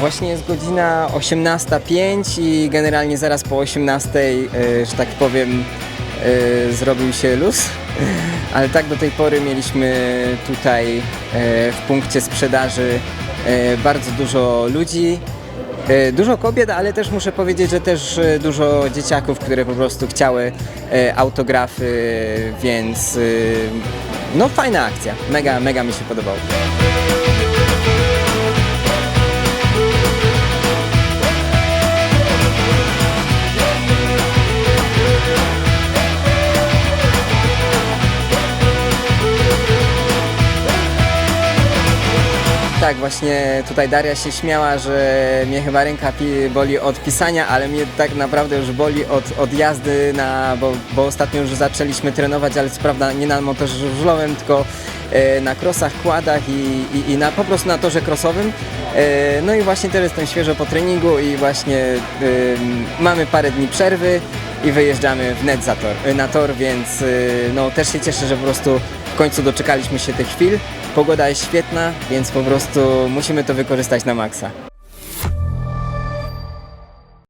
Obecnie jest godzina 18.05 i generalnie zaraz po 18.00, e, że tak powiem, e, zrobił się luz. Ale tak do tej pory mieliśmy tutaj e, w punkcie sprzedaży bardzo dużo ludzi. Dużo kobiet, ale też muszę powiedzieć, że też dużo dzieciaków, które po prostu chciały autografy, więc no fajna akcja. Mega, mega mi się podobało. Tak, właśnie tutaj Daria się śmiała, że mnie chyba ręka boli od pisania, ale mnie tak naprawdę już boli od, od jazdy, na, bo, bo ostatnio już zaczęliśmy trenować, ale co prawda nie na motorze żużlowym, tylko e, na krosach, kładach i, i, i na, po prostu na torze krosowym. E, no i właśnie teraz jestem świeżo po treningu i właśnie e, mamy parę dni przerwy i wyjeżdżamy wnet za tor, na tor, więc e, no, też się cieszę, że po prostu w końcu doczekaliśmy się tych chwil. Pogoda jest świetna, więc po prostu musimy to wykorzystać na maksa.